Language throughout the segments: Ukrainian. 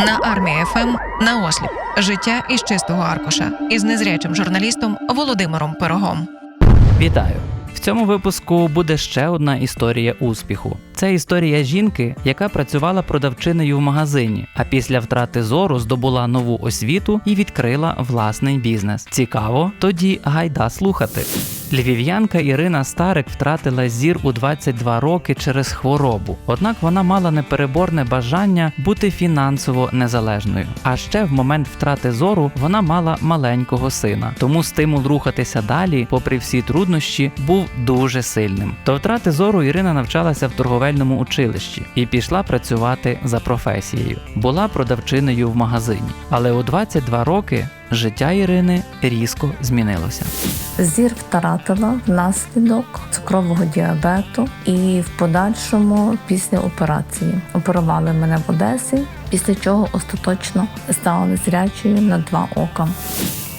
на армії ФМ на осліп життя із чистого аркуша із незрячим журналістом Володимиром Пирогом. Вітаю! В цьому випуску буде ще одна історія успіху. Це історія жінки, яка працювала продавчиною в магазині, а після втрати зору здобула нову освіту і відкрила власний бізнес. Цікаво? Тоді гайда слухати. Львів'янка Ірина Старик втратила зір у 22 роки через хворобу. Однак вона мала непереборне бажання бути фінансово незалежною. А ще в момент втрати зору вона мала маленького сина. Тому стимул рухатися далі, попри всі труднощі, був дуже сильним. До втрати зору Ірина навчалася в торговельному училищі і пішла працювати за професією. Була продавчиною в магазині. Але у 22 роки життя Ірини різко змінилося. Зір втратила внаслідок цукрового діабету і в подальшому після операції. Оперували мене в Одесі, після чого остаточно стала незрячою на два ока.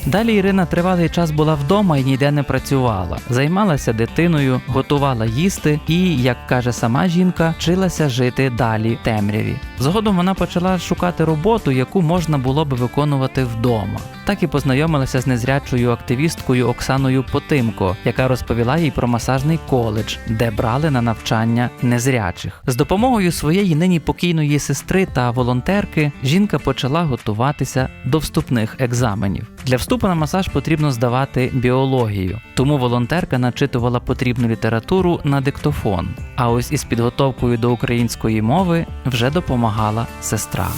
Далі Ірина тривалий час була вдома і ніде не працювала, займалася дитиною, готувала їсти і, як каже сама жінка, вчилася жити далі в темряві. Згодом вона почала шукати роботу, яку можна було би виконувати вдома. Так і познайомилася з незрячою активісткою Оксаною Потимко, яка розповіла їй про масажний коледж, де брали на навчання незрячих. З допомогою своєї нині покійної сестри та волонтерки жінка почала готуватися до вступних екзаменів. Для вступу на масаж потрібно здавати біологію, тому волонтерка начитувала потрібну літературу на диктофон. А ось із підготовкою до української мови вже допомагала сестра.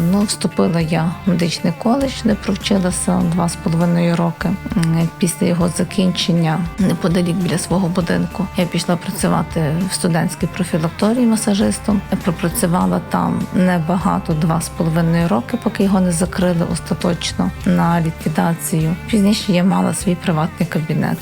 Ну, вступила я в медичний коледж, де провчилася два з половиною роки. Після його закінчення, неподалік біля свого будинку, я пішла працювати в студентській профілакторії масажистом. Я пропрацювала там небагато, два з половиною роки, поки його не закрили остаточно на ліквідацію. Пізніше я мала свій приватний кабінет.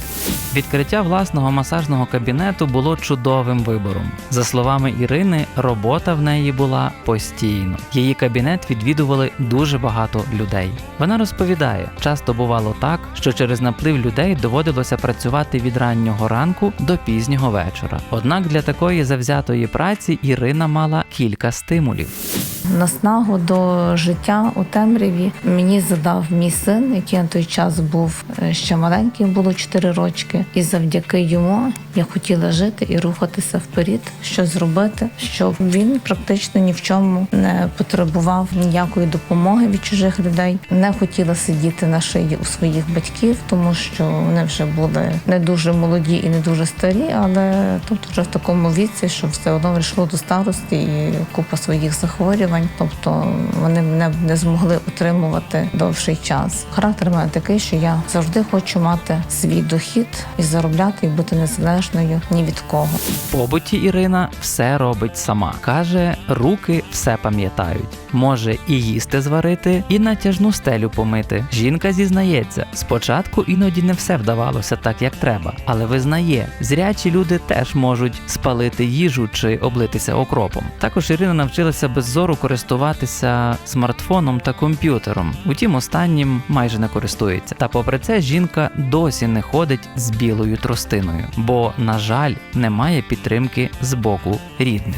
Відкриття власного масажного кабінету було чудовим вибором. За словами Ірини, робота в неї була постійно. Її кабінет відвідували дуже багато людей. Вона розповідає, часто бувало так, що через наплив людей доводилося працювати від раннього ранку до пізнього вечора. Однак для такої завзятої праці Ірина мала кілька стимулів. Наснагу до життя у темряві мені задав мій син, який на той час був е, ще маленький, було 4 рочки. І завдяки йому я хотіла жити і рухатися вперед, що зробити, щоб він практично ні в чому не потребував ніякої допомоги від чужих людей. Не хотіла сидіти на шиї у своїх батьків, тому що вони вже були не дуже молоді і не дуже старі, але тобто вже в такому віці, що все одно вийшло до старості і купа своїх захворювань. Тобто вони мене не змогли утримувати довший час. Характер мене такий, що я завжди хочу мати свій дохід і заробляти, і бути незалежною ні від кого. В побуті Ірина все робить сама. Каже, руки все пам'ятають. Може і їсти зварити, і натяжну стелю помити. Жінка зізнається, спочатку іноді не все вдавалося так, як треба, але визнає, зрячі люди теж можуть спалити їжу чи облитися окропом. Також Ірина навчилася без зору користуватися смартфоном та комп'ютером. Утім, останнім майже не користується. Та попри це, жінка досі не ходить з білою тростиною, бо, на жаль, немає підтримки з боку рідних.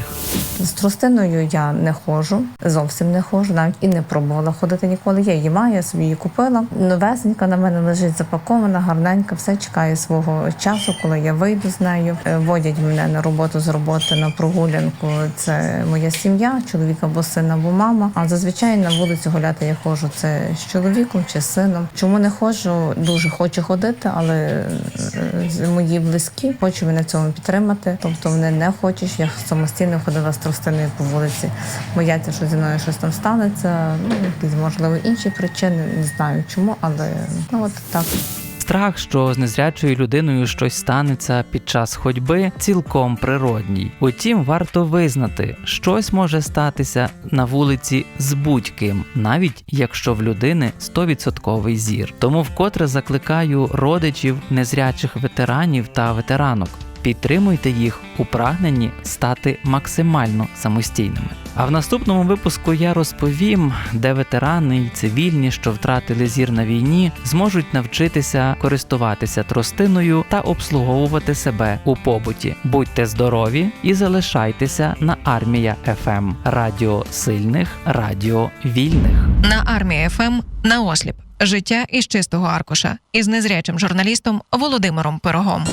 З тростиною я не ходжу, зовсім не ходжу, навіть і не пробувала ходити ніколи. Я її маю, я собі її купила. Новесенька на мене лежить запакована, гарненька, все чекає свого часу, коли я вийду з нею. Е, Водять мене на роботу з роботи на прогулянку. Це моя сім'я, чоловік або син, або мама. А зазвичай на вулицю гуляти я ходжу це з чоловіком чи з сином. Чому не ходжу? Дуже хочу ходити, але е, мої близькі хочуть мене в цьому підтримати. Тобто вони не хочуть. Я самостійно ходила з тростиною по вулиці. Бояться, що зі мною щось там станеться. Ну якісь можливо інші причини. Не знаю чому, але ну от так. Страх, що з незрячою людиною щось станеться під час ходьби, цілком природній. Утім, варто визнати, щось може статися на вулиці з будь-ким, навіть якщо в людини 100% зір. Тому вкотре закликаю родичів незрячих ветеранів та ветеранок. Підтримуйте їх у прагненні стати максимально самостійними. А в наступному випуску я розповім, де ветерани й цивільні, що втратили зір на війні, зможуть навчитися користуватися тростиною та обслуговувати себе у побуті. Будьте здорові і залишайтеся на армія ФМ Радіо сильних, радіо вільних. На армії ФМ на осліп. Життя із чистого аркуша із незрячим журналістом Володимиром Пирогом.